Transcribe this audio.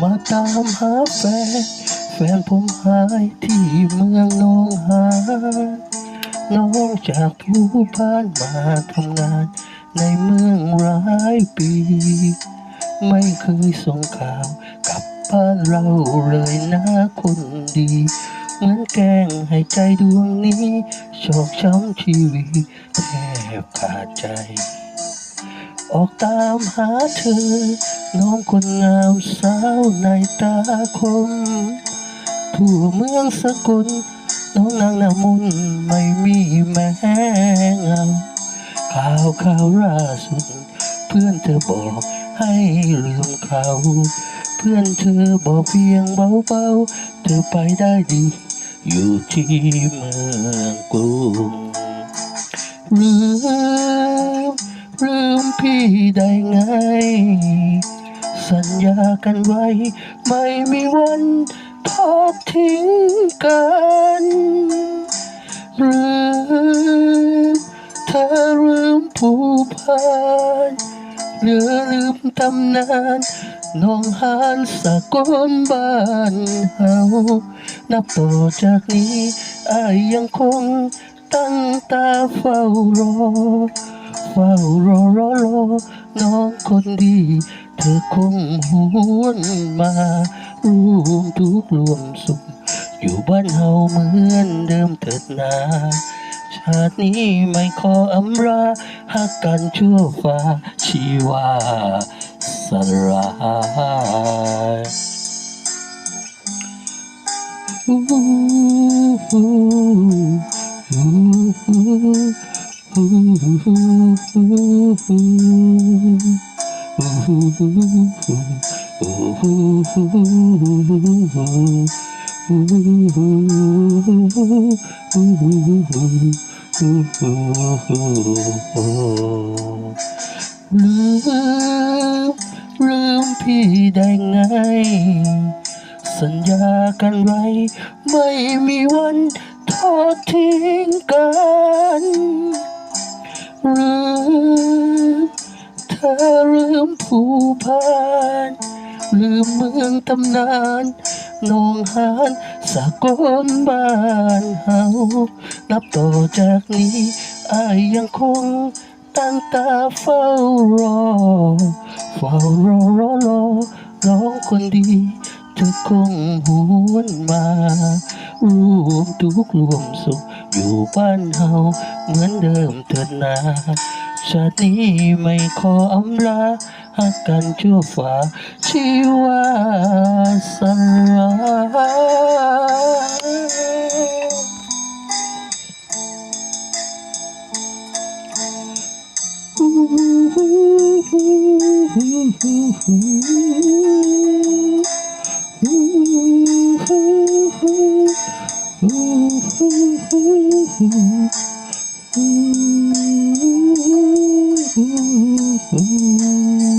มาตามหาแฟน แฟนผมหายที่เมืองนองหานน้องจากผู้บ้านมาทำงาน ในเมืองหลายปี ไม่เคยส่งข่าวกลับบ้านเราเลยนะคนดี เหมือนแกงให้ใจดวงนี้ชอกช้ำชีวิตแทบขาดใจ ออกตามหาเธอ น้องคนงามสาวในตาคม ทั่วเมืองสกุล น้องนางนามุนไม่มีแม้เงาข่าวข่าวล่าสุด เพื่อนเธอบอกให้ลืมเขา เพื่อนเธอบอกเพียงเบาๆ เธอไปได้ดี อยู่ที่เมืองกรุงลืมลืม พี่ได้ไง สัญญากันไว้ ไม่มีวันทอดทิ้งกันลืมเธอลืมผู้พันหลือลืมตำนานน้องหานสะกลบ้านเฮานับต่อจากนี้อายยังคงตั้งตาเฝ้ารอ เฝ้ารอรอรอน้องคนดี เธอคงหวนมาร่วมทุกข์รวมสุข อยู่บ้านเฮาเหมือนเดิมเถิดนาชาตินี้ไม่ขออำลาหักกันชั่วฟ้าชีวาสลาย ลืมลืมพี่ได้ไง สัญญากันไว้ ไม่มีวันทอดทิ้งกัน ลืมผู้พานลืมเมืองตำนานนองหานสากลบ้านเฮานับต่อจากนี้อายยังคงตั้งตาเฝ้ารอ เฝ้ารอรอรอร้องคนดีเธอคงหวนมารวมทุกรวมสุขอยู่บ้านเฮาเหมือนเดิมเถิดนา ชาตินี้ไม่ขออำลาหักกันชั่วฟ้าชีวาสลา Ooh.